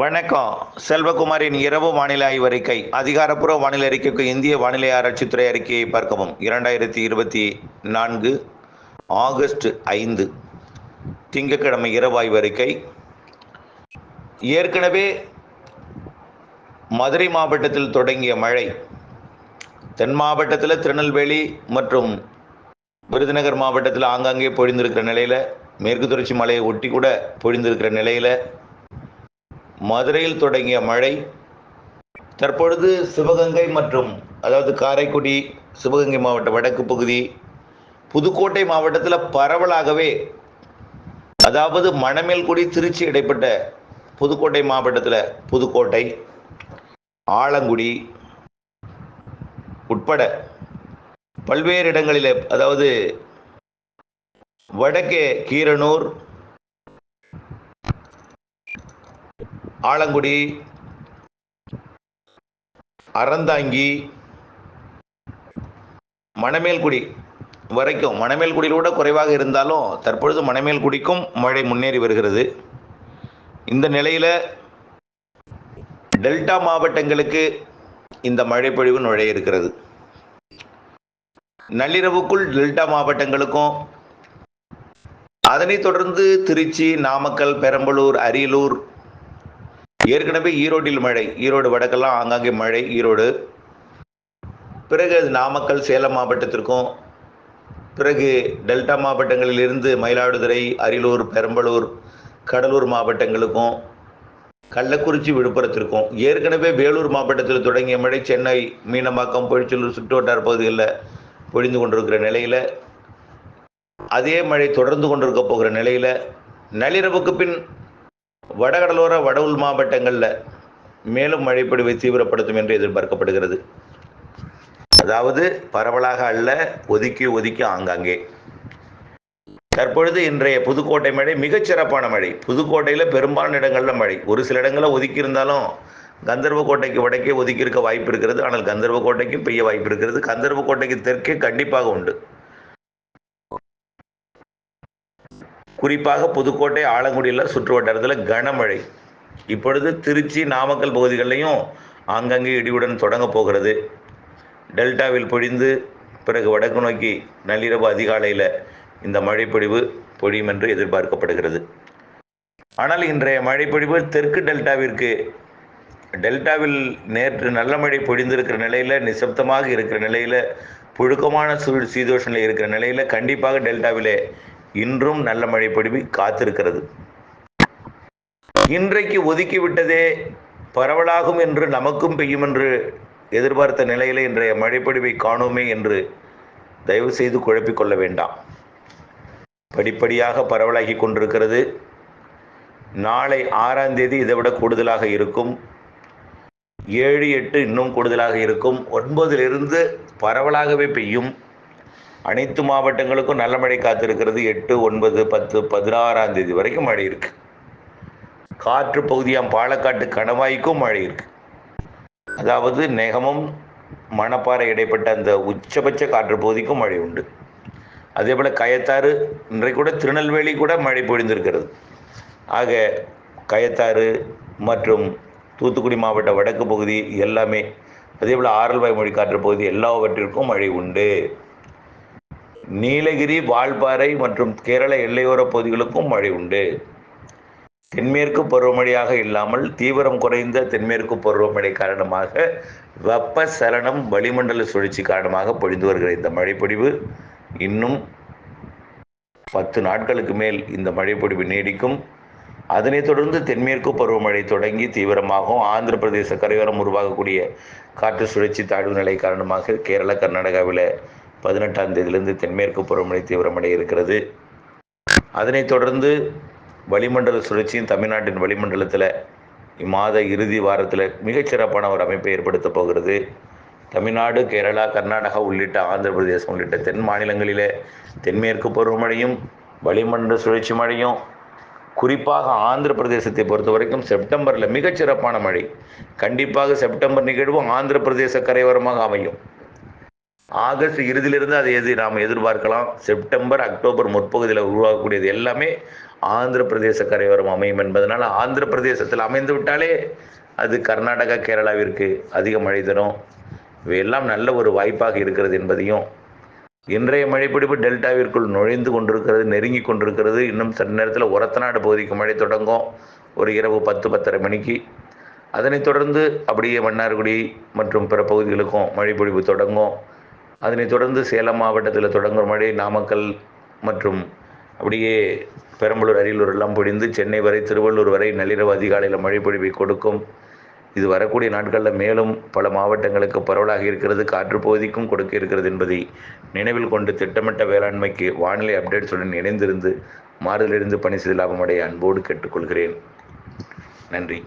வணக்கம். செல்வகுமாரின் இரவு வானிலை ஆய்வறிக்கை. அதிகாரப்பூர்வ வானிலை அறிக்கைக்கு இந்திய வானிலை ஆராய்ச்சித்துறை அறிக்கையை பார்க்கவும். இரண்டாயிரத்தி இருபத்தி நான்கு ஆகஸ்ட் ஐந்து. திங்கட்கிழமை இரவு ஆய்வறிக்கை. ஏற்கனவே மதுரை மாவட்டத்தில் தொடங்கிய மழை. தென் மாவட்டத்தில் திருநெல்வேலி மற்றும் விருதுநகர் மாவட்டத்தில் ஆங்காங்கே பொழிந்திருக்கிற நிலையில் மேற்கு தொடர்ச்சி மலையை ஒட்டி கூட பொழிந்திருக்கிற நிலையில் மதுரையில் தொடங்கிய மழை தற்பொழுது சிவகங்கை மற்றும் அதாவது காரைக்குடி சிவகங்கை மாவட்ட வடக்கு பகுதி புதுக்கோட்டை மாவட்டத்தில் பரவலாகவே அதாவது மணமேல்குடி திருச்சி இடைப்பட்ட புதுக்கோட்டை மாவட்டத்தில் புதுக்கோட்டை ஆலங்குடி உட்பட பல்வேறு இடங்களில் அதாவது வடக்கே கீரனூர் ஆலங்குடி அறந்தாங்கி மணமேல்குடி வரைக்கும். மணமேல்குடியில் கூட குறைவாக இருந்தாலும் தற்பொழுது மணமேல்குடிக்கும் மழை முன்னேறி வருகிறது. இந்த நிலையில் டெல்டா மாவட்டங்களுக்கு இந்த மழைப்பொழிவு நுழைய இருக்கிறது. நள்ளிரவுக்குள் டெல்டா மாவட்டங்களுக்கும் அதனைத் தொடர்ந்து திருச்சி நாமக்கல் பெரம்பலூர் அரியலூர் ஏற்கனவே ஈரோட்டில் மழை ஈரோடு வடக்கெல்லாம் ஆங்காங்கே மழை ஈரோடு. பிறகு அது நாமக்கல் சேலம் மாவட்டத்திற்கும் பிறகு டெல்டா மாவட்டங்களில் இருந்து மயிலாடுதுறை அரியலூர் பெரம்பலூர் கடலூர் மாவட்டங்களுக்கும் கள்ளக்குறிச்சி விழுப்புரத்திற்கும். ஏற்கனவே வேலூர் மாவட்டத்தில் தொடங்கிய மழை சென்னை மீனம்பாக்கம் பொழிச்சலூர் சுற்றுவட்டார பகுதிகளில் பொழிந்து கொண்டிருக்கிற நிலையில் அதே மழை தொடர்ந்து கொண்டிருக்க போகிற நிலையில் நள்ளிரவுக்கு பின் வடகடலோர வட உள் மாவட்டங்களில் மேலும் மழைப்பொழிவை தீவிரப்படுத்தும் என்று எதிர்பார்க்கப்படுகிறது. அதாவது பரவலாக அல்ல ஒதுக்கி ஒதுக்கி ஆங்காங்கே. தற்பொழுது இன்றைய புதுக்கோட்டை மழை மிகச்சிறப்பான மழை. புதுக்கோட்டையில் பெரும்பாலான இடங்களில் மழை. ஒரு சில இடங்களில் ஒதுக்கி இருந்தாலும் கந்தர்வ கோட்டைக்கு வடக்கே ஒதுக்கி இருக்க வாய்ப்பு இருக்கிறது. ஆனால் கந்தர்வ கோட்டைக்கும் பெய்ய வாய்ப்பு இருக்கிறது. கந்தர்வ கோட்டைக்கு தெற்கே கண்டிப்பாக உண்டு. குறிப்பாக புதுக்கோட்டை ஆலங்குடியில் சுற்று வட்டாரத்தில் கனமழை. இப்பொழுது திருச்சி நாமக்கல் பகுதிகளிலையும் ஆங்காங்கே இடியுடன் தொடங்க போகிறது. டெல்டாவில் பொழிந்து பிறகு வடக்கு நோக்கி நள்ளிரவு அதிகாலையில் இந்த மழைப்பொழிவு பொழியும் என்று எதிர்பார்க்கப்படுகிறது. ஆனால் இன்றைய மழைப்பொழிவு தெற்கு டெல்டாவிற்கு டெல்டாவில் நேற்று நல்ல மழை பொழிந்திருக்கிற நிலையில் நிசப்தமாக இருக்கிற நிலையில் புழுக்கமான சூழ் சீதோஷனில் இருக்கிற நிலையில் கண்டிப்பாக டெல்டாவிலே இன்றும் நல்ல மழை பொழிவு காத்திருக்கிறது. இன்றைக்கு ஒதுக்கிவிட்டதே பரவலாகும் என்று நமக்கும் பெய்யும் என்று எதிர்பார்த்த நிலையில் இன்றைய மழைப்பொழிவை காணோமே என்று தயவு செய்து குழப்பிக்கொள்ள வேண்டாம். படிப்படியாக பரவலாகி கொண்டிருக்கிறது. நாளை ஆறாம் தேதி இதை விட கூடுதலாக இருக்கும். ஏழு எட்டு இன்னும் கூடுதலாக இருக்கும். ஒன்பதிலிருந்து பரவலாகவே பெய்யும். அனைத்து மாவட்டங்களுக்கும் நல்ல மழை காத்திருக்கிறது. எட்டு ஒன்பது பத்து பதினாறாம் தேதி வரைக்கும் மழை இருக்கு. காற்று பகுதியாம் பாலக்காட்டு கணவாய்க்கும் மழை இருக்கு. அதாவது நெகமும் மணப்பாறை இடைப்பட்ட அந்த உச்சபட்ச காற்று பகுதிக்கும் மழை உண்டு. அதே போல் கயத்தாறு இன்றைக்கு கூட திருநெல்வேலி கூட மழை பொழிந்திருக்கிறது. ஆக கயத்தாறு மற்றும் தூத்துக்குடி மாவட்ட வடக்கு பகுதி எல்லாமே அதே போல் ஆரல்வாய் மொழி காற்று பகுதி எல்லாவற்றிற்கும் மழை உண்டு. நீலகிரி வால்பாறை மற்றும் கேரள எல்லையோர பகுதிகளுக்கும் மழை உண்டு. தென்மேற்கு பருவமழையாக இல்லாமல் தீவிரம் குறைந்த தென்மேற்கு பருவமழை காரணமாக வெப்ப சலனம் வளிமண்டல சுழற்சி காரணமாக பொழிந்து வருகிற இந்த மழைப்பொழிவு இன்னும் பத்து நாட்களுக்கு மேல் இந்த மழைப்பொழிவு நீடிக்கும். அதனைத் தொடர்ந்து தென்மேற்கு பருவமழை தொடங்கி தீவிரமாகவும் ஆந்திர பிரதேச கரையோரம் உருவாகக்கூடிய காற்று சுழற்சி தாழ்வு நிலை காரணமாக கேரள கர்நாடகாவில் பதினெட்டாம் தேதியிலிருந்து தென்மேற்கு பருவமழை தீவிரமடைய இருக்கிறது. அதனைத் தொடர்ந்து வளிமண்டல சுழற்சியும் தமிழ்நாட்டின் வளிமண்டலத்தில் இம்மாத இறுதி வாரத்தில் மிகச்சிறப்பான ஒரு அமைப்பை ஏற்படுத்த போகிறது. தமிழ்நாடு கேரளா கர்நாடகா உள்ளிட்ட ஆந்திர பிரதேசம் உள்ளிட்ட தென் மாநிலங்களிலே தென்மேற்கு பருவமழையும் வளிமண்டல சுழற்சி மழையும் குறிப்பாக ஆந்திர பிரதேசத்தை பொறுத்த வரைக்கும் செப்டம்பரில் மிகச்சிறப்பான மழை. கண்டிப்பாக செப்டம்பர் நிகழ்வும் ஆந்திர பிரதேச கரையோரமாக அமையும். ஆகஸ்ட் இறுதியிலிருந்து அதை எது நாம் எதிர்பார்க்கலாம். செப்டம்பர் அக்டோபர் முற்பகுதியில் உருவாகக்கூடியது எல்லாமே ஆந்திர பிரதேச கரையோரம் அமையும் என்பதனால் ஆந்திர பிரதேசத்தில் அமைந்து விட்டாலே அது கர்நாடகா கேரளாவிற்கு அதிக மழை தரும். இவையெல்லாம் நல்ல ஒரு வாய்ப்பாக இருக்கிறது என்பதையும் இன்றைய மழைப்பிடிப்பு டெல்டாவிற்குள் நுழைந்து கொண்டிருக்கிறது நெருங்கி கொண்டிருக்கிறது. இன்னும் சற்று நேரத்தில் ஒரத்தநாடு பகுதிக்கு மழை தொடங்கும். ஒரு இரவு பத்து பத்தரை மணிக்கு. அதனைத் தொடர்ந்து அப்படியே மன்னார்குடி மற்றும் பிற பகுதிகளுக்கும் மழைப்பொழிவு தொடங்கும். அதனைத் தொடர்ந்து சேலம் மாவட்டத்தில் தொடங்கும் மழை நாமக்கல் மற்றும் அப்படியே பெரம்பலூர் அரியலூர் எல்லாம் பொழிந்து சென்னை வரை திருவள்ளூர் வரை நள்ளிரவு அதிகாலையில் மழை பொழிவை கொடுக்கும். இது வரக்கூடிய நாட்களில் மேலும் பல மாவட்டங்களுக்கு பரவலாக இருக்கிறது காற்று பகுதிக்கும் கொடுக்க இருக்கிறது என்பதை நினைவில் கொண்டு திட்டமிட்ட வேளாண்மைக்கு வானிலை அப்டேட்ஸுடன் இணைந்திருந்து மாறுதலிருந்து பணி செய்து லாபமடைய அன்போடு கேட்டுக்கொள்கிறேன். நன்றி.